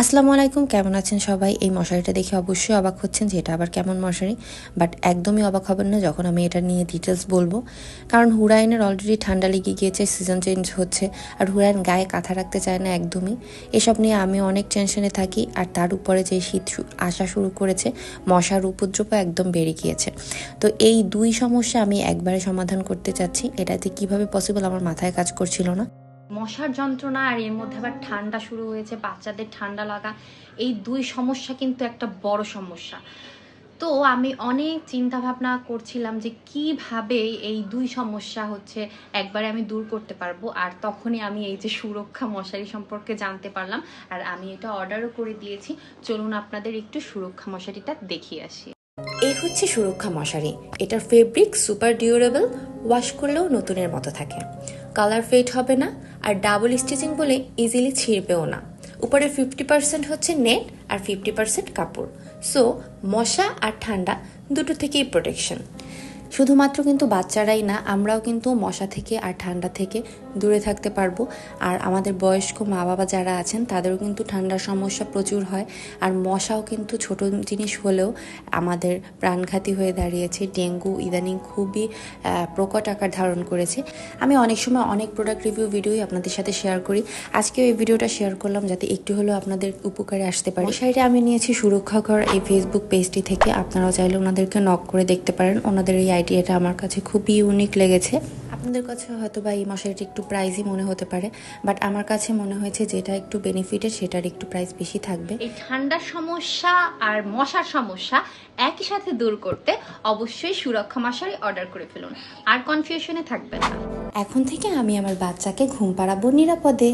আসসালামু আলাইকুম, কেমন আছেন সবাই? এই মশারিটা দেখে অবশ্যই অবাক হচ্ছেন যে এটা আবার কেমন মশারি। বাট একদমই অবাক হবেন না যখন আমি এটা নিয়ে ডিটেলস বলব। কারণ হুরাইনের অলরেডি ঠান্ডা লেগে গিয়েছে সিজন চেঞ্জ হচ্ছে। আর হুরাইন গায়ে কাঁথা রাখতে চায় না একদমই। এসব নিয়ে আমি অনেক টেনশনে থাকি আর তার উপরে যে শীত আসা শুরু করেছে, মশার উপদ্রব একদম বেড়ে গিয়েছে। তো এই দুই সমস্যা আমি একবারে সমাধান করতে চাচ্ছি। এটাতে কীভাবে পসিবল আমার মাথায় কাজ করছিল না। মশার যন্ত্রণা আর এর মধ্যে আবার ঠান্ডা শুরু হয়েছে, বাচ্চাদের ঠান্ডা লাগা। এই দুই সমস্যা কিন্তু একটা বড় সমস্যা। তো আমি অনেক চিন্তা ভাবনা করছিলাম যে কীভাবে এই দুই সমস্যা হচ্ছে একবারে আমি দূর করতে পারব আর তখনই আমি এই যে সুরক্ষা মশারি সম্পর্কে জানতে পারলাম আর আমি এটা অর্ডারও করে দিয়েছি। চলুন আপনাদের একটু সুরক্ষা মশারিটা দেখিয়ে আসি। এই হচ্ছে সুরক্ষা মশারি। এটার ফেব্রিক সুপার ডিউরেবল ওয়াশ করলেও নতুনের মতো থাকে। কালার ফেড হবে না আর ডাবল স্টিচিং বলে ইজিলি ছিঁড়বেও না। উপরে ফিফটি পার্সেন্ট হচ্ছে নেট আর ফিফটি পার্সেন্ট কাপড়। সো মশা আর ঠান্ডা দুটো থেকেই প্রোটেকশন শুধুমাত্র কিন্তু বাচ্চারাই না, আমরাও কিন্তু মশা থেকে আর ঠান্ডা থেকে দূরে থাকতে পারব। আর আমাদের বয়স্ক মা বাবা যারা আছেন, তাদেরও কিন্তু ঠান্ডার সমস্যা প্রচুর হয়। আর মশাও কিন্তু ছোট জিনিস হলেও আমাদের প্রাণঘাতী হয়ে দাঁড়িয়েছে। ডেঙ্গু ইদানিং খুবই প্রকট আকার ধারণ করেছে। আমি অনেক সময় অনেক প্রোডাক্ট রিভিউ ভিডিওই আপনাদের সাথে শেয়ার করি। আজকে এই ভিডিওটা শেয়ার করলাম যাতে একটু হলেও আপনাদের উপকারে আসতে পারে। মশারিটা আমি নিয়েছি সুরক্ষা সুরক্ষাকর এই ফেসবুক পেজটি থেকে। আপনারাও চাইলে ওনাদেরকে নক করে দেখতে পারেন। ওনাদের এই আইডিয়াটা আমার কাছে খুবই ইউনিক লেগেছে। আপনাদের কাছে হয়তো বা এই মশারিটা একটু প্রাইসই মনে হতে পারে বাট আমার কাছে মনে হয়েছে যেটা একটু বেনিফিটের সেটার একটু প্রাইস বেশি থাকবে। এই ঠান্ডার সমস্যা আর মশার সমস্যা একই সাথে দূর করতে অবশ্যই সুরক্ষা মশারি অর্ডার করে ফেলুন। আর কনফিউশনে থাকবেন না। এখন থেকে আমি আমার বাচ্চাকে ঘুম পাড়াবো নিরাপদে।